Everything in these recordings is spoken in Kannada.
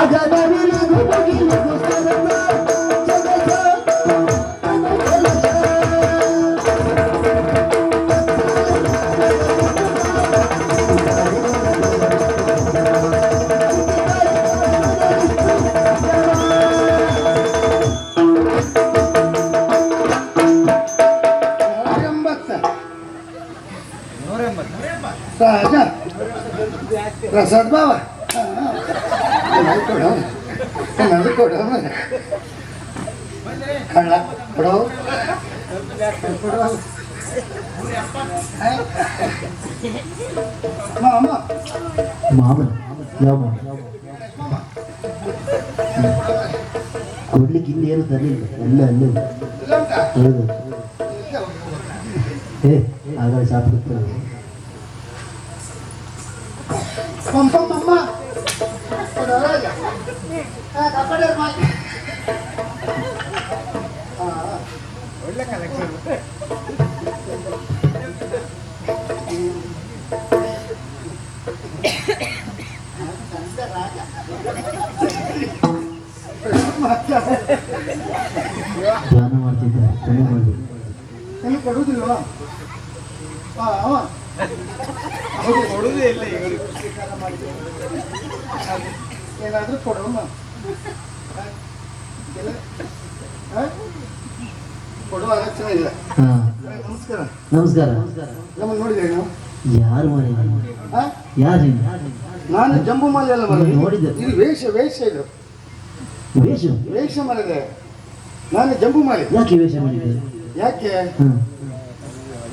Agana biligu bugilugu ಸಹಜ ಪ್ರಸಾದ್ ಬಾವ ಏನಾದ್ರು ಕೊಡು ಏನಾದ್ರು ಕೊಡು ಮಗ. ಕಳ್ಳ ಕೊಡು ಕೊಡು ಮಾಮ ಮಾಮನ ಯಾವ ಕೊಡ್ಲಿಕ್ಕೆ ಇಲ್ಲಿ ಏನು ತರಲಿಲ್ಲ ಎಲ್ಲ ಅಲ್ಲೇ ಉಂಟು. ಇಲ್ಲ ಉಂಟಾ? ಹೌದು ಇಲ್ಲ ಉಂಟು. ಏ ಆಗ ಶಾಪ್ ಪಂಪ ಮಮ್ಮ ಕೊಡು ರಾಜ. ಆ, ಕಪ್ಪಡೆ ಮಾಡಿ. ಆ, ಮತ್ತೆ ಧ್ಯಾನ ಮಾಡ್ತಿದ್ದ ಕೊನೆ ಮಾಡಿ ಏನು ಇಲ್ಲ ಇವರು. ಏನಾದರೂ ಕೊಡೋಣ. ಕೊಡುವ ಅಗತ್ಯ ಇಲ್ಲ? ಹಾ? ನಮಸ್ಕಾರ. ನಮಸ್ಕಾರ. ನಮ್ಮನ್ನು ನಾವು ಯಾರು ಮಾಡಿ ಹಾ? ಯಾರು ನಾನು ಜಂಬು ಮಾಲೆ ಎಲ್ಲ ನಾನು ನೋಡಿದ್ದೆ. ಇದು ವೇಷ ವೇಷ ಇದು. ವೇಷ? ವೇಷ ಮರದೆ ನಾನು ಜಂಬು ಮಾಲೆ ಯಾಕೆ ವೇಷ ಮಾಡಿದ್ದೆ? ಯಾಕೆ? ಹಾ.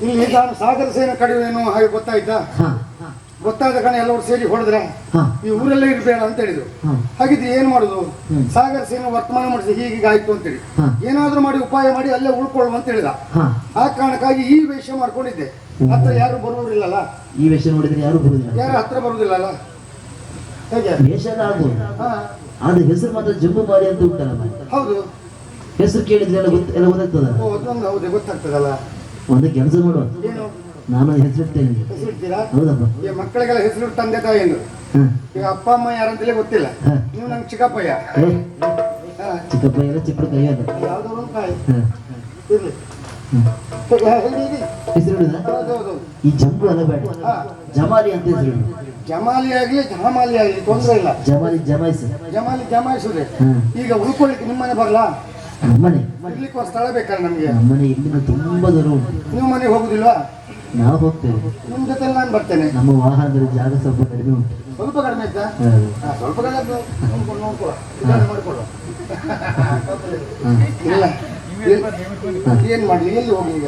ಇಲ್ಲಿ ನಾನು ಸಾಗರ ಸೇನೆ ಕಡಿವೇನು ಹಾಗೆ ಗೊತ್ತಾಯ್ತಾ? ಗೊತ್ತಾದ ಕಣ ಎಲ್ಲರೂ ಸೇರಿ ಹೊಡೆದ್ರೆ ಈ ಊರಲ್ಲೇ ಇರಬೇಡ ಅಂತ ಹೇಳಿದ್ರು. ಹಾಗಿದ್ರೆ ಏನ್ ಮಾಡುದು. ಸಾಗರ ಸೇನೆ ವರ್ತಮಾನ ಮಾಡಿಸಿ ಹೀಗೀಗ ಆಯ್ತು ಅಂತೇಳಿ. ಹೇಳಿ ಏನಾದ್ರೂ ಮಾಡಿ ಉಪಾಯ ಮಾಡಿ ಅಲ್ಲೇ ಉಳ್ಕೊಳ್ಳುವ ಅಂತ ಹೇಳಿದ. ಆ ಕಾರಣಕ್ಕಾಗಿ ಈ ವೇಷ ಮಾಡ್ಕೊಂಡಿದ್ದೆ. ಹತ್ರ ಯಾರು ಬರುವುದಿಲ್ಲಲ್ಲ? ಈ ವೇಷ ನೋಡಿದ್ರೆ ಯಾರು ಬರುವುದಿಲ್ಲ? ಯಾರು ಹತ್ರ ಬರುವುದಿಲ್ಲಲ್ಲ? ಹೇಗೆ? ವೇಷ ಆಗ್ಬೋದು ಹಾ. ಆದ್ರೆ ಹೆಸರು ಮಾತ್ರ ಜಂಬು ಮಾರಿ ಅಂತ ಉಂಟಲ್ಲ ಹೌದು. ಹೆಸರು ಕೇಳಿದ್ರೆ ಎಲ್ಲ ಗೊತ್ತ ಎಲ್ಲ ಗೊತ್ತಾಗ್ತದಲ್ಲ. ಒಂದು ಕೆಲಸ ಮಾಡುವ ನಾನು ಹೆಸರಿಡ್ತೇನೆ ಹೌದಪ್ಪ. ಈ ಮಕ್ಕಳಿಗೆಲ್ಲ ಹೆಸರು ತಂದೆ ತಾಯಿ ಎಂದು. ಈಗ ಅಪ್ಪ ಅಮ್ಮ ಯಾರಂತಲೇ ಗೊತ್ತಿಲ್ಲ. ನೀವು ನಂಗೆ ಚಿಕ್ಕಪ್ಪಯ್ಯ. ಚಿಕ್ಕಪ್ಪಯ್ಯ ಚಿಕ್ಕ ಯಾವ್ದೋ ಒಂದು ತಾಯಿ. ಇರ್ಲಿ. ಹಾ, ಹೇಳಿ, ಹೇಳಿ. ಹೆಸರು ಈ ಜಂಬು ಅಲ್ಲ ಬೇಡ. ಜಮಾಲಿ ಅಂತ ಹೆಸರು. ಜಮಾಲಿ ಆಗ್ಲಿ ಜಮಾಲಿ ಆಗ್ಲಿ ತೊಂದ್ರೆ ಇಲ್ಲ. ಜಮಾಲಿ ಜಮಾಯಿಸ. ಜಮಾಲಿ ಜಮಾಯಿಸುದೇ. ಈಗ ಉಳ್ಕೊಳ್ಳಿಕ್ಕೆ ನಿಮ್ಮನೆ ಬರ್ಲಾ ನಮ್ಮನೆ. ಇರ್ಲಿಕ್ಕೆ ಒಂದು ಸ್ಥಳ ಬೇಕಾದ್ರೆ ನಮ್ಗೆ? ನಮ್ಮನೆ ಇಲ್ಲಿಂದ ತುಂಬಾ ದೂರ ಉಂಟು. ನೀವು ಮನೆಗೆ ಹೋಗುದಿಲ್ವಾ? ನಾವು ಹೋಗ್ತೇವೆ. ನಿಮ್ ಜೊತೆ ನಾನು ಬರ್ತೇನೆ. ನಮ್ಮ ವಾಹನದಲ್ಲಿ ಜಾಗ ಸ್ವಲ್ಪ ಕಡಿಮೆ ಉಂಟು. ಸ್ವಲ್ಪ ಕಡಿಮೆ ಇದ್ದ ಸ್ವಲ್ಪ ಕಡಿಮೆ ನೋಡ್ಕೊಳ್ಳೋ ಹ್ಮ್. ಇಲ್ಲ. ಏನ್ ಮಾಡ್ಲಿ? ಎಲ್ಲಿ ಹೋಗಿ ಈಗ?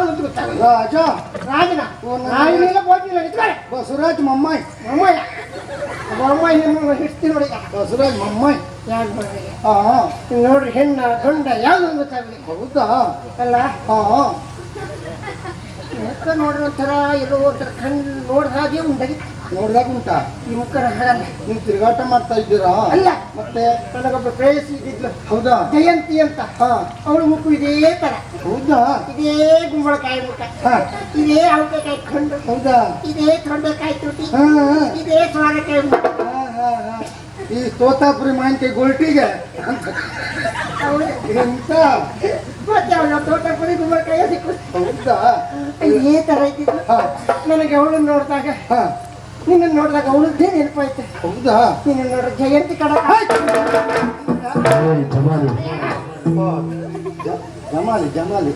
ಯಾವ್ದು ಗೊತ್ತಾಗಲ್ಲ. ರಾಜ ರಾಜನ. ನಾಯಿನೆಲ್ಲ ಬೋಟಿಲ್ಲ ನಿಂತ್ಕೊಳ್ಳಿ. ಬಸವರಾಜ್ ಮಮ್ಮಾಯ್ ಮಮ್ಮಯ್ಯ. ನಿನ್ನ ಹಿಡ್ತೀನಿ ನೋಡಿ. ಬಸವರಾಜ್ ಮಮ್ಮಾಯ್ ಯಾರು ಹಾ ನೋಡ್ರಿ ಹೆಣ್ಣ ಗಂಡ ಯಾವ್ದು ಗೊತ್ತಾಗಲಿ. ಹೌದಾ? ಅಲ್ಲ? ಹಾ. ಮುಖ ನೋಡ್ರಿ ಒಂಥರ ಎಲ್ಲೋ ಒಂಥರ ಕಣ್ಣು ನೋಡಿದ ಹಾಗೆ ಉಂಟಾಗಿ ನೋಡ್ದಾಗ ಉಂಟಾ? ಈ ಕಡೆ ಹಾಗಲ್ಲ. ನೀವು ತಿರುಗಾಟ ಮಾಡ್ತಾ ಇದ್ದೀರಾ? ಅಲ್ಲ. ಮತ್ತೆ ನನಗೊಬ್ಬ ಪ್ರೇಯಸಿ ಇದ್ದಿದ್ಲು. ಹೌದಾ? ಜಯಂತಿ ಅಂತ. ಹಾ. ಅವಳ ಮುಖ ಇದೇ ತರ. ಹೌದಾ? ಇದೇ ಗುಂಬಳಕಾಯಿ ಮುಖ. ಹಾ. ಇದೇ ಅವಕಾಯಿ ಖಂಡ ಹೌದಾ? ಇದೇ ತೊಂಡೆಕಾಯಿ ತುಟಿ. ಇದೇ ಸೋರೆಕಾಯಿ ಮುಖ. ಹಾ, ಹಾ, ಹಾ. ಈ ತೋತಾಪುರಿ ಮಾವಿನಕಾಯಿ ಗೋಲ್ಟಿಗೆ ಅಂತ ಮತ್ತೆ ಅವಳ ತೋಟ ಪುರಿ ಗುಂಬಳಕಾಯಿ ಸಿಕ್ಕು ಹೌದಾ? ಇದೇ ತರ ಇದ್ದಿದ್ದು? ಹಾ. ನನಗೆ ಅವಳನ್ನು ನೋಡಿದಾಗ ಹಾ. ನಿನ್ನ ನೋಡಿದಾಗ ಅವಳದ್ದೇ ನೆನಪಾಯ್ತು. ಹೌದಾ? ನಿನ್ನ ನೋಡ್ರಿ ಜಯಂತಿ ಕಡ ಜಮಾಲಿ. ಜಮಾಲಿ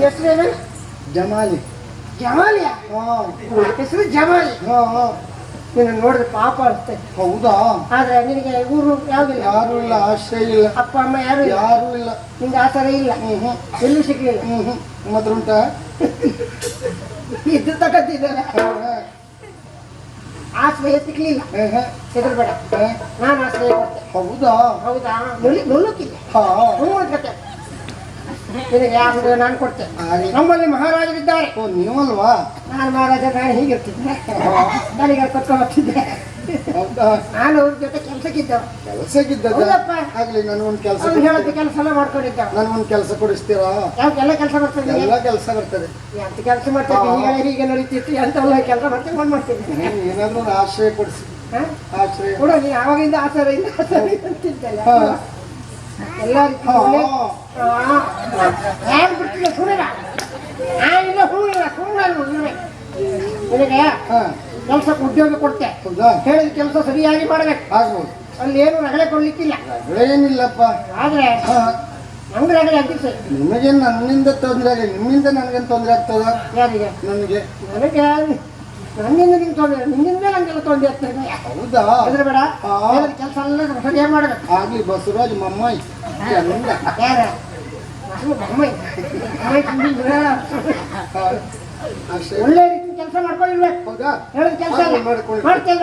ಹೆಸರೇನು? ಜಮಾಲಿ. ಜಮಾಲಿಯ? ಹಾ. ಹೆಸರು ಜಮಾಲಿ. ಹಾ ಹಾ. ನಿನ್ನ ನೋಡಿದ್ರೆ ಪಾಪ ಅಷ್ಟೇ ಹೌದಾ? ಆದ್ರೆ ನಿನಗೆ ಊರು ಯಾವ್ದಿಲ್ಲ ಯಾರು ಇಲ್ಲ ಆಶ್ರಯ ಇಲ್ಲ. ಅಪ್ಪ ಅಮ್ಮ ಯಾರು ಇಲ್ಲ. ಯಾರು ಇಲ್ಲ. ನಿಂಗೆ ಆಸರ ಇಲ್ಲ. ಹ್ಮ್ ಹ್ಮ್. ಎಲ್ಲೂ ಸಿಗ್ಲಿಲ್ಲ. ಹ್ಮ್ ಮಾತ್ರ ಉಂಟಾ? ಇದ್ದು ಹಾ, ಆಶ್ರಯ ಸಿಗ್ಲಿಲ್ಲ. ಹೆದರ್ಬೇಡ. ನಾನು ಆಶ್ರಯ ಕೊಡ್ತೆ. ಹೌದಾ? ಹೌದಾ? ನುಲಿ ನುಲ್ಲುಕ್ಕಿಲ್ಲ ಹಾ. ಹ್ಞೂ ಕತೆ ನಿನಗೆ ಯಾವುದು ನಾನು ಕೊಡ್ತೆ ಆಗಲಿ. ನಮ್ಮಲ್ಲಿ ಮಹಾರಾಜರಿದ್ದಾರೆ. ಓ ನೀವಲ್ವಾ ನಾನು ಮಹಾರಾಜ ನಾನು ಹೀಗಿರ್ತಿದ್ದೆ ನನಗೆ ಹೋಗ್ತಿದ್ದೆ. ನಾನು ಅವ್ರ ಜೊತೆ ಕೆಲಸಕ್ಕಿದ್ದ ಹೌದಪ್ಪ. ಆಗ್ಲಿ ನನಗೊಂದು ಕೆಲಸ ಹೇಳೋದು ಕೆಲಸ ಎಲ್ಲ ಮಾಡ್ಕೊಂಡಿದ್ದವ. ಒಂದು ಕೆಲಸ ಕೊಡಿಸ್ತೀರಾ? ಯಾವ್ದೆಲ್ಲ ಕೆಲಸ ಬರ್ತದೆ ಎಲ್ಲ ಕೆಲಸ ಬರ್ತದೆ ಎಂತ ಕೆಲಸ ಮಾಡ್ತಿದ್ದೆ? ಹೀಗೆ ಹೀಗೆ ನಡೀತಿತ್ತು. ಎಂತೆಲ್ಲ ಕೆಲಸ ಮಾಡ್ತೀನಿ ಬಂದು ಮಾಡ್ತೀನಿ ಏನಾದ್ರು ಒಂದು ಆಶ್ರಯ ಕೊಡಿಸಿ? ಆಶ್ರಯ. ಕೂಡ ನೀ ಯಾವಾಗಿಂದ ಆಚಾರ ಇಲ್ಲ ಆಚಾರ ಇಲ್ಲ ಅಂತಿದ್ದಲ್ಲ ಹಾ. ಯಾರು ಬಿಡ್ತಿಲ್ಲ ಸುಳ್ಳಿಲ್ಲ ನಾನಿಲ್ಲ ಸುಳ್ಳಿಲ್ಲ ಸುಳ್ಳು ನಿನಗೆ ಹಾ ಕೆಲಸಕ್ಕೆ ಉದ್ಯೋಗ ಕೊಡ್ತೆ ಹೇಳಿದ ಕೆಲಸ ಸರಿಯಾಗಿ ಮಾಡಬೇಕು. ಆಗ್ಬೋದು ಅಲ್ಲಿ ಏನು ರಗಳೆ ಕೊಡ್ಲಿಕ್ಕಿಲ್ಲ. ಏನಿಲ್ಲಪ್ಪ ಆದ್ರೆ ಹಾ. ನಮ್ಗೆ ರಗಳೆ ಅಂತಿಸ ನಿಮಗೆ ನನ್ನಿಂದ ತೊಂದರೆ ಆಗಿ ನಿಮ್ಮಿಂದ ನನಗೇನು ತೊಂದರೆ ಆಗ್ತದ? ಯಾರಿಗೆ? ನನಗೆ. ನನಗೆ ನನ್ನಿಂದ ನಿಮ್ಗೆ ತೊಂದರೆ ನಿನ್ನಿಂದ ನಂಗೆಲ್ಲ ತೊಂದರೆ ಆಗ್ತದೆ ಹೌದಾ? ಅದ್ರ ಬೇಡ. ಕೆಲಸ ಎಲ್ಲ ಸರಿಯಾಗಿ ಮಾಡಬೇಕು. ಆಗ್ಲಿ ಬಸವರಾಜ್ ಮಮ್ಮಾಯಿ. ಯಾರ ಒಳ್ಳೆ ರೀತಿ ಕೆಲಸ ಮಾಡ್ಕೊಂಡಿರ್ಬೇಕು ಹೌದಾ ಹೇಳಿದ ಕೆಲಸ. ಮಾಡ್ತೇವೆ